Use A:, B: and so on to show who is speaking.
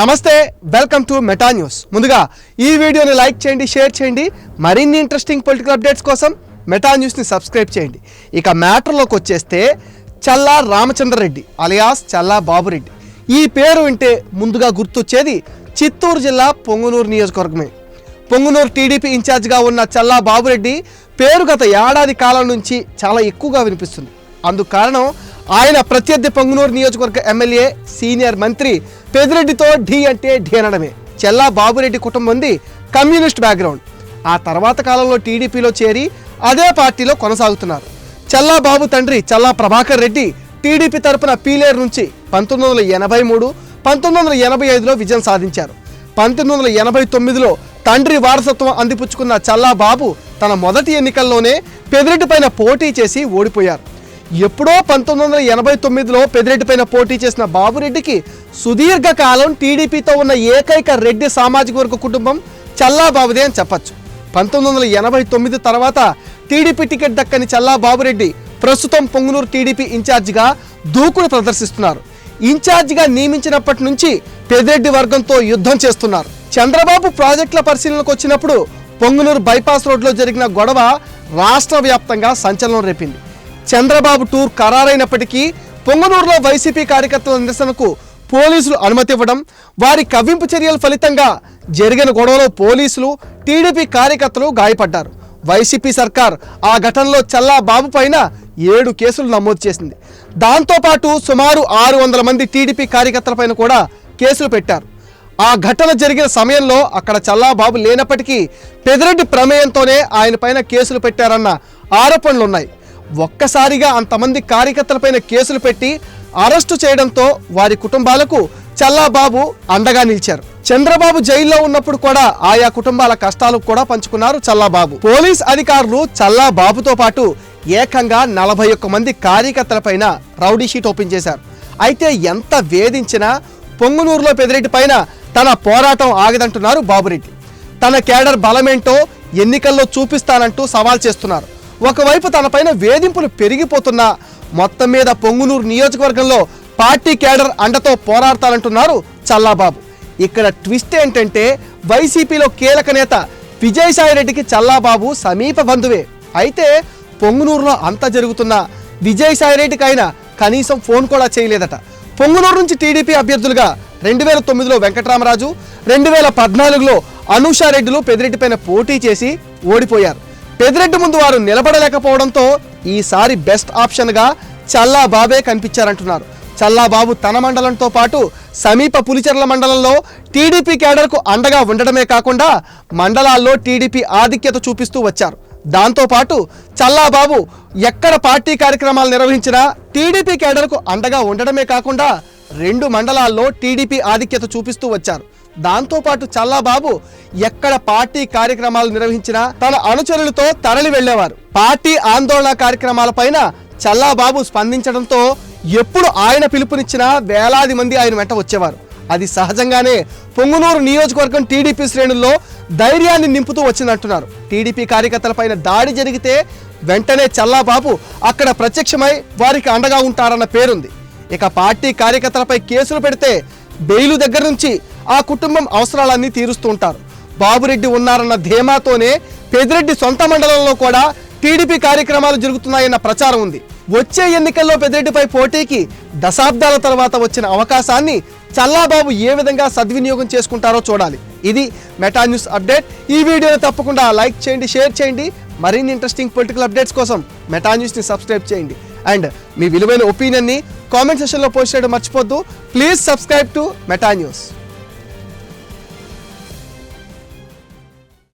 A: నమస్తే welcome to Meta news ముందుగా ఈ వీడియోని లైక్ చేయండి షేర్ చేయండి. మరిన్ని ఇంట్రెస్టింగ్ పొలిటికల్ అప్డేట్స్ కోసం మెటా న్యూస్ని సబ్స్క్రైబ్ చేయండి. ఇక మ్యాటర్లోకి వచ్చేస్తే చల్లా రామచంద్రరెడ్డి అలియాస్ చల్లా బాబురెడ్డి. ఈ పేరు వింటే ముందుగా గుర్తొచ్చేది చిత్తూరు జిల్లా పొంగునూరు నియోజకవర్గమే. పొంగునూరు టీడీపీ ఇన్ఛార్జ్గా ఉన్న చల్లా బాబురెడ్డి పేరు గత ఏడాది కాలం నుంచి చాలా ఎక్కువగా వినిపిస్తుంది. అందుకు కారణం ఆయన ప్రత్యర్థి పొంగునూరు నియోజకవర్గ ఎమ్మెల్యే సీనియర్ మంత్రి పెదిరెడ్డితో ఢీ అంటే ఢీ అనడమే. చెల్లా బాబురెడ్డి కుటుంబంది కమ్యూనిస్ట్ బ్యాక్గ్రౌండ్. ఆ తర్వాత కాలంలో టీడీపీలో చేరి అదే పార్టీలో కొనసాగుతున్నారు. చల్లా బాబు తండ్రి చల్లా ప్రభాకర్ రెడ్డి టీడీపీ తరపున పీలేరు నుంచి పంతొమ్మిది వందల ఎనభై మూడు పంతొమ్మిది వందల ఎనభై ఐదులో విజయం సాధించారు. పంతొమ్మిది వందల ఎనభై తొమ్మిదిలో తండ్రి వారసత్వం అందిపుచ్చుకున్న చల్లా బాబు తన మొదటి ఎన్నికల్లోనే పెదిరెడ్డి పైన పోటీ చేసి ఓడిపోయారు. ఎప్పుడో పంతొమ్మిది వందల ఎనభై తొమ్మిదిలో పెదిరెడ్డి పైన పోటీ చేసిన బాబురెడ్డికి సుదీర్ఘకాలం టీడీపీతో ఉన్న ఏకైక రెడ్డి సామాజిక వర్గ కుటుంబం చల్లా బాబుదే అని చెప్పచ్చు. పంతొమ్మిది వందల ఎనభై తొమ్మిది తర్వాత టీడీపీ టికెట్ దక్కని చల్లా బాబురెడ్డి ప్రస్తుతం పొంగునూరు టీడీపీ ఇన్ఛార్జిగా దూకుడు ప్రదర్శిస్తున్నారు. ఇన్ఛార్జిగా నియమించినప్పటి నుంచి పెదిరెడ్డి వర్గంతో యుద్ధం చేస్తున్నారు. చంద్రబాబు ప్రాజెక్టుల పరిశీలనకు వచ్చినప్పుడు పొంగునూరు బైపాస్ రోడ్లో జరిగిన గొడవ రాష్ట్ర వ్యాప్తంగా సంచలనం రేపింది. చంద్రబాబు టూర్ ఖరారైనప్పటికీ పొంగనూరులో వైసీపీ కార్యకర్తల నిరసనకు పోలీసులు అనుమతి ఇవ్వడం వారి కవ్వింపు చర్యల ఫలితంగా జరిగిన గొడవలో పోలీసులు టీడీపీ కార్యకర్తలు గాయపడ్డారు. వైసీపీ సర్కార్ ఆ ఘటనలో చల్లా బాబు పైన ఏడు కేసులు నమోదు చేసింది. దాంతోపాటు సుమారు ఆరు వందల మంది టీడీపీ కార్యకర్తలపైన కూడా కేసులు పెట్టారు. ఆ ఘటన జరిగిన సమయంలో అక్కడ చల్లాబాబు లేనప్పటికీ పెదిరెడ్డి ప్రమేయంతోనే ఆయన పైన కేసులు పెట్టారన్న ఆరోపణలు ఉన్నాయి ఒక్కసారిగా అంతమంది కార్యకర్తలపైన కేసులు పెట్టి అరెస్టు చేయడంతో వారి కుటుంబాలకు చల్లాబాబు అండగా నిలిచారు. చంద్రబాబు జైల్లో ఉన్నప్పుడు కూడా ఆయా కుటుంబాల కష్టాలు కూడా పంచుకున్నారు చల్లాబాబు. పోలీస్ అధికారులు చల్లాబాబుతో పాటు ఏకంగా నలభై ఒక్క మంది కార్యకర్తలపైన రౌడీ షీట్ ఓపెన్ చేశారు. అయితే ఎంత వేధించినా పొంగునూరులో పెదిరెడ్డి పైన తన పోరాటం ఆగదంటున్నారు బాబురెడ్డి. తన కేడర్ బలమేంటో ఎన్నికల్లో చూపిస్తానంటూ సవాల్ చేస్తున్నారు. ఒకవైపు తనపైన వేధింపులు పెరిగిపోతున్నా మొత్తం మీద పొంగునూరు నియోజకవర్గంలో పార్టీ కేడర్ అండతో పోరాడతానంటున్నారు చల్లాబాబు. ఇక్కడ ట్విస్ట్ ఏంటంటే వైసీపీలో కీలక నేత విజయసాయి రెడ్డికి చల్లాబాబు సమీప బంధువే. అయితే పొంగునూరులో అంతా జరుగుతున్న విజయసాయి రెడ్డికి ఆయన కనీసం ఫోన్ కూడా చేయలేదట. పొంగునూరు నుంచి టీడీపీ అభ్యర్థులుగా రెండు వేల తొమ్మిదిలో వెంకటరామరాజు రెండు వేల పద్నాలుగులో అనూషారెడ్డిలు పెదిరెడ్డిపైన పోటీ చేసి ఓడిపోయారు. పెదిరెడ్డి ముందు వారు నిలబడలేకపోవడంతో ఈసారి బెస్ట్ ఆప్షన్గా చల్లా బాబే కనిపించారంటున్నారు. చల్లాబాబు తన మండలంతో పాటు సమీప పులిచెర్ల మండలంలో టీడీపీ కేడర్కు అండగా ఉండడమే కాకుండా మండలాల్లో టీడీపీ ఆధిక్యత చూపిస్తూ వచ్చారు. దాంతోపాటు చల్లాబాబు ఎక్కడ పార్టీ కార్యక్రమాలు నిర్వహించినా టీడీపీ కేడర్కు అండగా ఉండడమే కాకుండా రెండు మండలాల్లో టీడీపీ ఆధిక్యత చూపిస్తూ వచ్చారు. దాంతోపాటు చల్లాబాబు ఎక్కడ పార్టీ కార్యక్రమాలు నిర్వహించినా తన అనుచరులతో తరలి వెళ్ళేవారు పార్టీ ఆందోళన కార్యక్రమాలపైన చల్లాబాబు స్పందించడంతో ఎప్పుడు ఆయన పిలుపునిచ్చినా వేలాది మంది ఆయన వెంట వచ్చేవారు. అది సహజంగానే పొంగునూరు నియోజకవర్గం టీడీపీ శ్రేణుల్లో ధైర్యాన్ని నింపుతూ వచ్చిందంటున్నారు. టీడీపీ కార్యకర్తలపైన దాడి జరిగితే వెంటనే చల్లాబాబు అక్కడ ప్రత్యక్షమై వారికి అండగా ఉంటారన్న పేరుంది. ఇక పార్టీ కార్యకర్తలపై కేసులు పెడితే బెయిలు దగ్గర నుంచి ఆ కుటుంబం అవసరాలన్నీ తీరుస్తూ ఉంటారు. బాబురెడ్డి ఉన్నారన్న ధీమాతోనే పెదిరెడ్డి సొంత మండలంలో కూడా టీడీపీ కార్యక్రమాలు జరుగుతున్నాయన్న ప్రచారం ఉంది. వచ్చే ఎన్నికల్లో పెదిరెడ్డిపై పోటీకి దశాబ్దాల తర్వాత వచ్చిన అవకాశాన్ని చల్లాబాబు ఏ విధంగా సద్వినియోగం చేసుకుంటారో చూడాలి. ఇది మెటా న్యూస్ అప్డేట్. ఈ వీడియోని తప్పకుండా లైక్ చేయండి షేర్ చేయండి. మరిన్ని ఇంట్రెస్టింగ్ పొలిటికల్ అప్డేట్స్ కోసం మెటా న్యూస్ని సబ్స్క్రైబ్ చేయండి. అండ్ మీ విలువైన ఒపీనియన్ని కామెంట్ సెషన్లో పోస్ట్ చేయడం మర్చిపోద్దు. Please subscribe to Meta news.